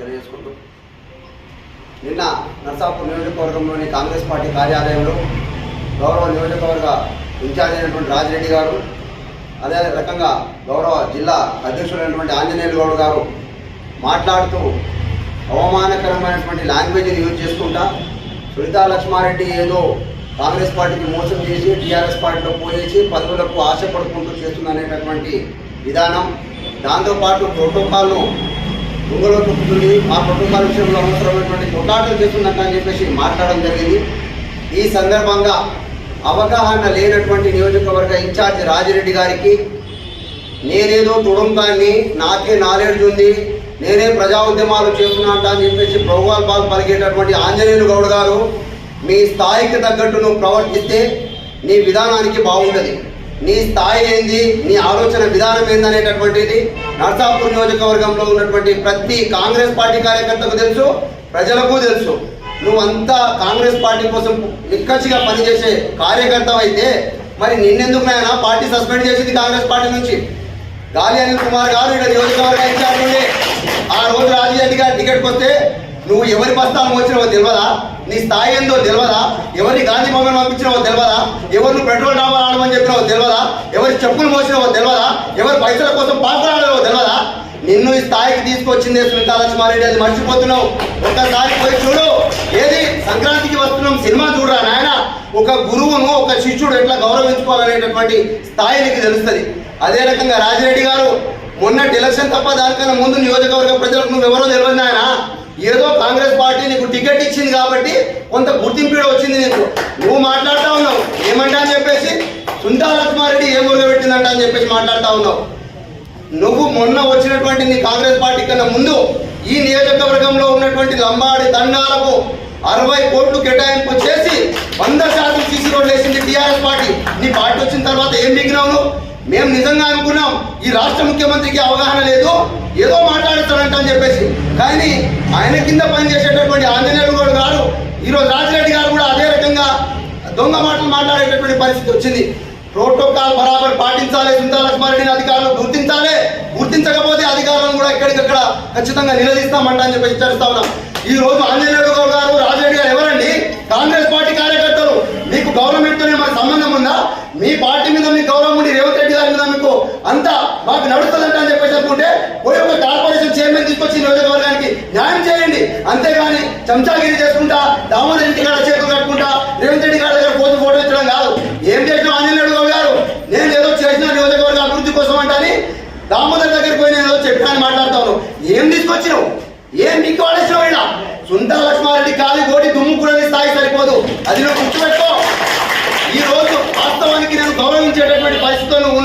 తెలియజేసుకుంటూ. నిన్న నర్సాపూర్ నియోజకవర్గంలోని కాంగ్రెస్ పార్టీ కార్యాలయంలో గౌరవ నియోజకవర్గ ఇన్ఛార్జ్ అయినటువంటి రాజిరెడ్డి గారు అదే రకంగా గౌరవ జిల్లా అధ్యక్షుడైనటువంటి ఆంజనేయులు గౌడ్ గారు మాట్లాడుతూ అవమానకరమైనటువంటి లాంగ్వేజ్ని యూజ్ చేసుకుంటా సునీతా లక్ష్మారెడ్డి ఏదో కాంగ్రెస్ పార్టీకి మోసం చేసి టీఆర్ఎస్ పార్టీలో పోయేసి పదవులకు ఆశపడుకుంటూ చేస్తుందనేటటువంటి విధానం. దాంతోపాటు ప్రోటోకాల్ను ఒంగోలు తొక్కుతుంది మా కుటుంబాల విషయంలో అవసరమైనటువంటి కొట్లాటలు చేస్తుందంట అని చెప్పేసి మాట్లాడడం జరిగింది. ఈ సందర్భంగా అవగాహన లేనటువంటి నియోజకవర్గ ఇన్ఛార్జ్ రాజిరెడ్డి గారికి నేనేదో తుడంకాన్ని నాకే నాలెడ్జ్ ఉంది నేనే ప్రజా ఉద్యమాలు చేస్తున్నా అని చెప్పేసి ప్రభుత్వాలు పలికేటటువంటి ఆంజనేయులు గౌడ్ గారు మీ స్థాయికి తగ్గట్టు నువ్వు ప్రవర్తిస్తే నీ విధానానికి బాగుంటుంది. నీ స్థాయి ఏంది? నీ ఆలోచన విధానం ఏందనేటటువంటిది నర్సాపూర్ నియోజకవర్గంలో ఉన్నటువంటి ప్రతి కాంగ్రెస్ పార్టీ కార్యకర్తకు తెలుసు ప్రజలకు తెలుసు. నువ్వంతా కాంగ్రెస్ పార్టీ కోసం నిక్కచ్చిగా పనిచేసే కార్యకర్త అయితే మరి నిన్నెందుకు నాయన పార్టీ సస్పెండ్ చేసింది కాంగ్రెస్ పార్టీ నుంచి? గాలి అనిల్ కుమార్ గారు ఇక్కడ నియోజకవర్గ ఇన్ఛార్జ్ ఉండే. ఆ రోజు రాజీరెడ్డి గారి టికెట్కి వస్తే నువ్వు ఎవరి బస్తాను వచ్చినావో తెలియదా నీ స్థాయి ఏందో తెలియదా ఎవరి గాంధీ భవన్ పంపించినావో తెలియదా ఎవరిని పెట్రోల్ డాబాలు ఆడమని చెప్పినావో తెలియదా ఎవరి చెప్పులు మోసినావో తెలియదా ఎవరి పైసల కోసం పాకులాడవో తెలియదా నిన్ను ఈ స్థాయికి తీసుకొచ్చిందే సునీతా లక్ష్మారెడ్డి అది మర్చిపోతున్నావు. ఒకసారి పోయి చూడు. ఏది? సంక్రాంతికి వస్తున్నాం సినిమా చూడరా నాయన? ఒక గురువును ఒక శిష్యుడు ఎట్లా గౌరవించుకోవాలనేటటువంటి స్థాయి నీకు తెలుస్తుంది. అదే రకంగా రాజిరెడ్డి గారు మొన్నటి ఎలక్షన్ తప్ప దానికన్నా ముందు నియోజకవర్గ ప్రజలకు నువ్వు ఎవరో తెలియదు నాయనా. ఏదో కాంగ్రెస్ పార్టీ నీకు టికెట్ ఇచ్చింది కాబట్టి కొంత గుర్తింపు కూడా వచ్చింది నీకు. నువ్వు మాట్లాడుతూ ఉన్నావు. ఏమంటా అని చెప్పేసి సుంతా లక్ష్మారెడ్డి ఏ మొదలుపెట్టిందంట అని చెప్పేసి మాట్లాడుతూ ఉన్నావు. నువ్వు మొన్న వచ్చినటువంటి నీ కాంగ్రెస్ పార్టీ కన్నా ముందు ఈ నియోజకవర్గంలో ఉన్నటువంటి లంబాడి దండాలకు అరవై కోట్లు కేటాయింపు చేసి వంద శాతం సీసీ రోడ్లు వేసింది టీఆర్ఎస్ పార్టీ. నీ పార్టీ వచ్చిన తర్వాత ఏం మిగినావు మేము నిజంగా అనుకున్నాం. ఈ రాష్ట్ర ముఖ్యమంత్రికి అవగాహన లేదు. ఏదో మాట్లాడుతాడంట అని చెప్పేసి. కానీ ఆయన కింద పనిచేసేటటువంటి ఆంజనేయులు కూడా గారు ఈరోజు రాజిరెడ్డి గారు కూడా అదే రకంగా దొంగ మాటలు మాట్లాడేటటువంటి పరిస్థితి వచ్చింది. ప్రోటోకాల్ బరాబర్ పాటించాలి సుందర లక్ష్మారెడ్డిని అధికారులు గుర్తించాలి. గుర్తించకపోతే అధికారులను కూడా ఎక్కడికక్కడ ఖచ్చితంగా నిలదీస్తామంట అని చెప్పి హెచ్చరిస్తా ఉన్నాం. ఈ రోజు ఆంజనేయుడు గౌడ్ గారు రాజరెడ్డి గారు ఎవరండి? కాంగ్రెస్ పార్టీ కార్యకర్తలు. మీకు గవర్నమెంట్తోనే మన సంబంధం ఉందా? మీ పార్టీ మీద మీ గౌరవం ఉండి రేవంత్ రెడ్డి గారి మీద మీకు అంతా మాకు నడుస్తుందంట అని చెప్పేసి అనుకుంటే పోయి ఒక కార్పొరేషన్ చైర్మన్ తీసుకొచ్చి నియోజకవర్గానికి న్యాయం చేయండి. అంతేగాని చంచాగిరి చేసుకుంటా దామోదర్ ఇంటి కాడ చేతులు కట్టుకుంటా రేవంత్ రెడ్డి గారి దగ్గర పోతు ఫోటో ఇచ్చడం కాదు. ఏం చేసినా ఆంజనేయుడు గౌడ్ గారు నేను ఏదో చేసిన నియోజకవర్గ అభివృద్ధి కోసం అంటని దామోదర్ దగ్గరికి పోయి నేను ఏదో చెప్పాను మాట్లాడతాను ఏం తీసుకొచ్చినావు? ఏం మీకు వాడేసినావు ఇలా? సుంతా లక్ష్మారెడ్డి కాలి కోటి దుమ్ము కూడా స్థాయి సరిపోదు. అది నువ్వు గుర్తుపెట్టుకో. ఈ రోజు వాస్తవానికి నేను గౌరవించేటటువంటి పరిస్థితుల్లో నువ్వు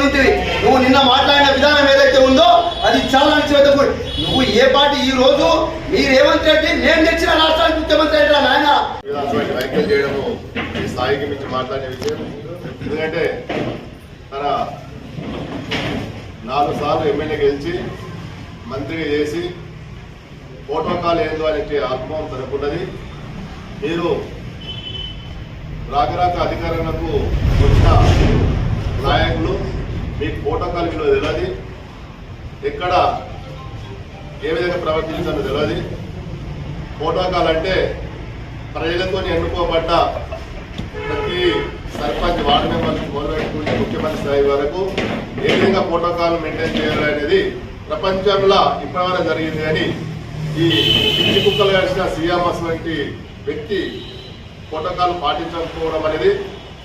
నువ్వు నిన్న మాట్లాడిన విధానం ఏదైతే ఉందో అది చాలా చేతకు నువ్వు ఏ పార్టీ ఈ రోజు? మీరు రేవంత్ రెడ్డి మేము తెచ్చిన రాష్ట్రానికి ముఖ్యమంత్రి అయితే నాయన? వ్యాఖ్యలు చేయడము ఈ స్థాయికి మించి మాట్లాడే విషయం. ఎందుకంటే తన నాలుగు సార్లు ఎమ్మెల్యే గెలిచి మంత్రిగా చేసి ప్రోటోకాల్ ఏందో అనే ఆత్మం తనకున్నది మీరు రాకరాక అధికారులకు వచ్చిన నాయకులు మీకు ప్రోటోకాల్ విలువ తెలియదు ఎక్కడ ఏ విధంగా ప్రవర్తించాలో తెలియదు ప్రోటోకాల్ అంటే ప్రజలతో ఎన్నుకోబడ్డ ప్రతి సర్పంచ్ వార్డు మెంబర్స్ గవర్నమెంట్ ముఖ్యమంత్రి స్థాయి వరకు ఏ విధంగా ప్రోటోకాల్ మెయింటైన్ చేయాలి అనేది ప్రపంచంలో ఇప్పటివరకు జరిగింది కానీ ఈ పిచ్చి కుక్కలు కలిసిన సీఎంఎస్ వంటి వ్యక్తి ప్రోటోకాల్ పాటించకపోవడం అనేది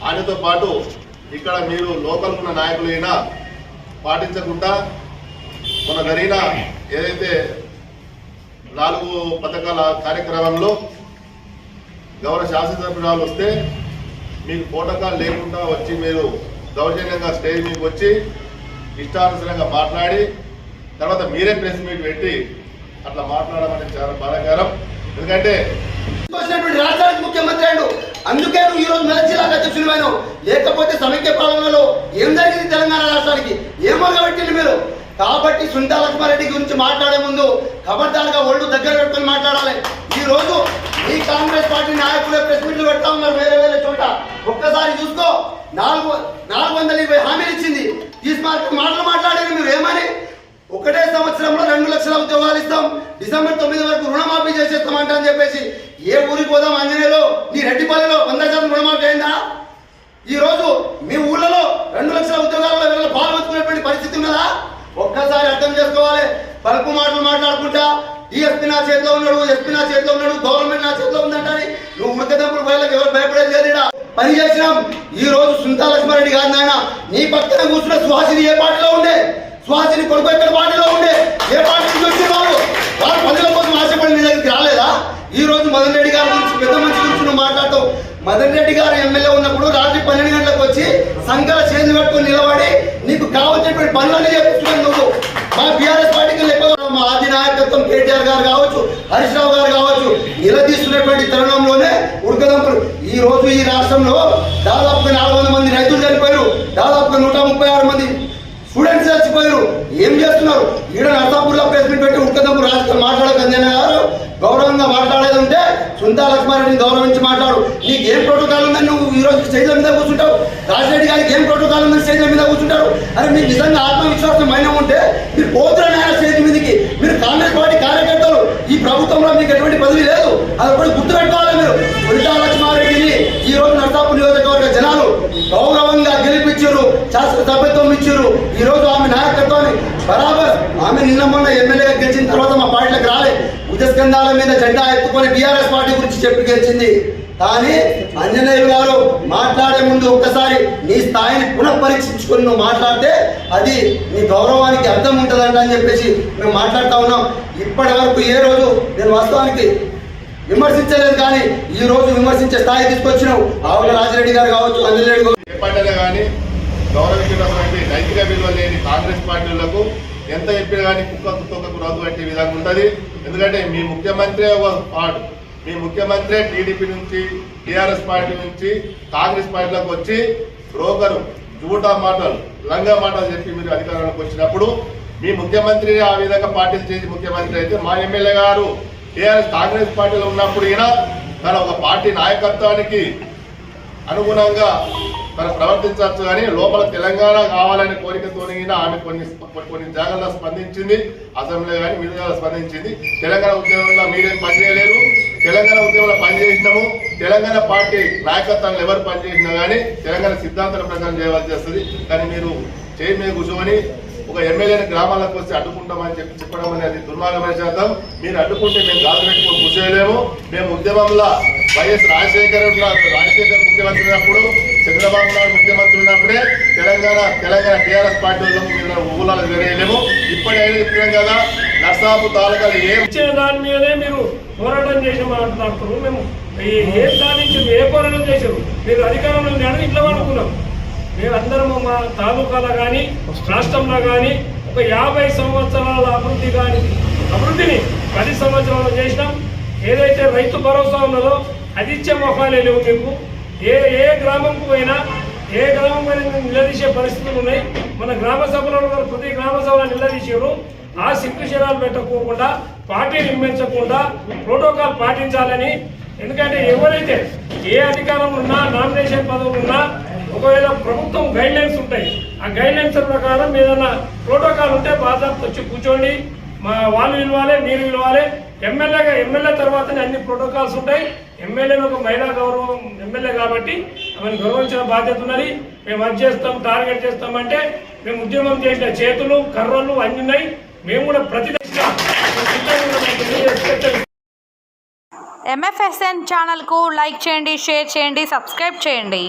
ఆయనతో పాటు ఇక్కడ మీరు లోకల్ ఉన్న నాయకులైనా పాటించకుండా మొన్న జరిగిన ఏదైతే నాలుగు పథకాల కార్యక్రమంలో గౌరవ శాసనసభ్యురాలు వస్తే మీకు పోటకాలు లేకుండా వచ్చి మీరు దౌర్జన్యంగా స్టేజ్ మీకు వచ్చి ఇష్టానుసరంగా మాట్లాడి తర్వాత మీరే ప్రెస్ మీట్ పెట్టి అట్లా మాట్లాడడం అనేది చాలా బాధాకరం. ఎందుకంటే రాష్ట్రానికి ముఖ్యమంత్రి అయ్యాడు. అందుకే నువ్వు ఈ రోజు మెదక్ జిల్లా అధ్యక్షుడు లేకపోతే సమైక్య పాలనలో ఏం జరిగింది తెలంగాణ రాష్ట్రానికి? ఏమో కాబట్టి మీరు? కాబట్టి సునీతా లక్ష్మారెడ్డి గురించి మాట్లాడే ముందు ఖబర్దారుగా ఒళ్ళు దగ్గర పెట్టుకొని మాట్లాడాలి. ఈ రోజు ఈ కాంగ్రెస్ పార్టీ నాయకులే ప్రెస్ మీట్లు పెడతా ఉన్నారు వేరే వేరే చోట. ఒక్కసారి చూసుకో నాలుగు నాలుగు వందల ఇరవై హామీలు ఇచ్చింది. తీసి మాటలు మాట్లాడారు మీరు ఏమని? ఒకటే సంవత్సరంలో రెండు లక్షల ఉద్యోగాలు ఇస్తాం. డిసెంబర్ తొమ్మిది వరకు రుణమాఫీ చేసేస్తామంట అని చెప్పేసి ఏ ఊరికి పోదాం ఆంజనేయలో? నీ రెడ్డిపల్లిలో వంద శాతం రుణమాఫీ అయిందా? ఈ రోజు మీ ఊళ్ళలో రెండు లక్షల ఉద్యోగాల్లో పాల్గొంటున్నటువంటి పరిస్థితి ఉన్నదా? ఒక్కసారి అర్థం చేసుకోవాలి. పలుపు మాటలు మాట్లాడుకుంటా. డిఎస్పీ నా చేతిలో ఉన్నాడు ఎస్పీ నా చేతిలో ఉన్నాడు గవర్నమెంట్ నా చేతిలో ఉందంటే నువ్వు ఉడకదప్పుడు బయలకు ఎవరు భయపడేది లేదు పని చేసినాం. ఈ రోజు సుంతా లక్ష్మారెడ్డి కాదు నాయన నీ పక్కన కూర్చున్న సుహాసిని ఏ పార్టీలో ఉండే? సుహాసిని కొడుకు ఎక్కడ పార్టీలో ఉండే? ఏ పార్టీ నుంచి వాళ్ళు వాళ్ళు పనుల కోసం ఆశపడి నీ దగ్గరికి రాలేదా? ఈ రోజు మదన్ రెడ్డి గారి గురించి పెద్ద మనిషి గురించి నువ్వు మాట్లాడతావు మదన్ రెడ్డి గారు ఎమ్మెల్యే ఉన్నప్పుడు రాత్రి పన్నెండు గంటలకు వచ్చి సంఘాల చేతులు పట్టుకొని నిలబడి నీకు కావాల్సినటువంటి పనులన్నీ చేపిస్తున్నాను నువ్వు. మా బీఆర్ఎస్ పార్టీకి లేకపోతే మా ఆది నాయకత్వం కేటీఆర్ గారు కావచ్చు హరీష్ రావు గారు కావచ్చు నిలదీస్తున్నటువంటి తరుణంలోనే ఉడకదంపులు. ఈ రోజు ఈ రాష్ట్రంలో దాదాపుగా నాలుగు వందల మంది రైతులు చనిపోయారు దాదాపుగా నూట ముప్పై ఆరు మంది స్టూడెంట్స్ చచ్చిపోయారు. ఏం చేస్తున్నారు? ఈడ నర్సాపూర్లో ప్రెస్ మీట్ పెట్టి ఉడకదంపు రాజకీయాలు మాట్లాడక గారు గౌరవంగా మాట్లాడారు. సుందా లక్ష్మారెడ్డిని గౌరవించి మాట్లాడు. నీకు ఏం ప్రోటోకాల్ ఉందని నువ్వు ఈ రోజు స్టేజ్ల మీద కూర్చుంటావు? రాజరెడ్డి గారికి ఏం ప్రోటోకాల్ ఉందని స్టేజ్ల మీద కూర్చుంటారు? అరే మీకు నిజంగా ఆత్మవిశ్వాసం మైన ఉంటే మీరు పోతున్న ఆయన స్టేజ్ మీదకి? మీరు ఇచ్చారు ఈ రోజు ఆమె నాయకత్వాన్ని బరాబర్ ఆమె నిన్న మొన్న ఎమ్మెల్యేగా గెలిచిన తర్వాత మా పార్టీలకు రాలే. ఉదస్కంధాల మీద జెండా ఎత్తుకొని బీఆర్ఎస్ పార్టీ గురించి చెప్పి గెలిచింది. కానీ అంజనేయులు గారు మాట్లాడే ముందు ఒక్కసారి నీ స్థాయిని పునఃపరీక్షించుకొని నువ్వు మాట్లాడితే అది నీ గౌరవానికి అర్థం ఉంటుందంట అని చెప్పేసి మేము మాట్లాడుతూ ఉన్నాం. ఇప్పటి వరకు ఏ రోజు నేను వాస్తవానికి విమర్శించలేదు కానీ ఈ రోజు విమర్శించే స్థాయి తీసుకొచ్చినావు. ఆవుల రాజిరెడ్డి గారు కావచ్చు అంజనేయుడు గారు. కానీ గౌరవించినటువంటి నైతిక విలువ లేని కాంగ్రెస్ పార్టీలకు ఎంత చెప్పినా కానీ కుక్క తొక్కకు రోజు పెట్టే విధంగా ఉంటుంది. ఎందుకంటే మీ ముఖ్యమంత్రి ఒక మీ ముఖ్యమంత్రి టీడీపీ నుంచి టీఆర్ఎస్ పార్టీ నుంచి కాంగ్రెస్ పార్టీలోకి వచ్చి బ్రోకరు జూటా మాటలు లంగా మాటలు చెప్పి మీరు అధికారంలోకి వచ్చినప్పుడు మీ ముఖ్యమంత్రి ఆ విధంగా పార్టీలు చేసి ముఖ్యమంత్రి అయితే మా ఎమ్మెల్యే గారు టీఆర్ఎస్ కాంగ్రెస్ పార్టీలో ఉన్నప్పుడు ఈయన తన ఒక పార్టీ నాయకత్వానికి అనుగుణంగా తను ప్రవర్తించవచ్చు కానీ లోపల తెలంగాణ కావాలనే కోరికతో ఆమె కొన్ని కొన్ని జాగాల్లో స్పందించింది. అసెంబ్లీ కానీ మీద స్పందించింది. తెలంగాణ ఉద్యమంలో మీరేం పనిచేయలేరు తెలంగాణ ఉద్యమంలో పనిచేసినాము తెలంగాణ పార్టీ నాయకత్వంలో ఎవరు పనిచేసినా కానీ తెలంగాణ సిద్ధాంతాల ప్రకారం చేయవలసి వస్తుంది. కానీ మీరు చేయి మీద కూర్చొని ఒక ఎమ్మెల్యేని గ్రామాలకు వచ్చి అడ్డుకుంటామని చెప్పి చెప్పడం అనేది దుర్మార్గమైన శాతం మీరు అడ్డుకుంటే మేము గాజు పెట్టుకుని కూర్చోలేము మేము ఉద్యమంలో వైఎస్ రాజశేఖర్ రాజశేఖర్ ముఖ్యమంత్రి ఉన్నప్పుడు చంద్రబాబు నాయుడు ముఖ్యమంత్రి ఉన్నప్పుడే తెలంగాణ తెలంగాణ టీఆర్ఎస్ పార్టీ వాళ్ళము మేము ఊళ్ళలో వేరేయలేము ఇప్పటికైనా చెప్పినాం కదా నర్సాపు తాలూకాలు ఏం దాని మీదే మీరు పోరాటం చేసి మాట్లాడుతున్నారు మేము ఏ- ఏం సాధించారు ఏ పోరాటం చేశారు? మీరు అధికారంలో నేను ఇట్లా అనుకున్నాం. మేము మా తాలూకాలో కానీ రాష్ట్రంలో కానీ ఒక యాభై సంవత్సరాల అభివృద్ధి కానీ అభివృద్ధిని పది సంవత్సరాలు చేసినాం. ఏదైతే రైతు భరోసా ఉన్నదో అది ఇచ్చే మొహాలే లేవు మీకు. ఏ ఏ గ్రామంకు పోయినా ఏ గ్రామం పోయినా నిలదీసే పరిస్థితులు ఉన్నాయి. మన గ్రామ సభలో ప్రతి గ్రామ సభలో నిలదీసారు ఆ శిక్షణాలు పెట్టకోకుండా పార్టీ నిర్మించకుండా ప్రోటోకాల్ పాటించాలని. ఎందుకంటే ఎవరైతే ఏ అధికారం ఉన్నా నామినేషన్ పదవులు ఉన్నా ఒకవేళ ప్రభుత్వం గైడ్ లైన్స్ ఉంటాయి ఆ గైడ్ లైన్స్ ప్రకారం ఏదైనా ప్రోటోకాల్ ఉంటే బాధ్యత వచ్చి కూర్చోండి. మా వాళ్ళు పిలవాలి మీరు పిలవాలి ఎమ్మెల్యేగా ఎమ్మెల్యే తర్వాతనే అన్ని ప్రోటోకాల్స్ ఉంటాయి. ఎమ్మెల్యేని ఒక మహిళా గౌరవం ఎమ్మెల్యే కాబట్టి ఆమెను గౌరవించిన బాధ్యత ఉన్నది. మేము అది చేస్తాం టార్గెట్ చేస్తామంటే మేము ఉద్యమం చేసిన చేతులు కర్రలు అన్ని ఉన్నాయి. మేము కూడా ప్రతి ఎంఎఫ్ఎస్ఎన్ ఛానల్కు లైక్ చేయండి షేర్ చేయండి సబ్స్క్రైబ్ చేయండి.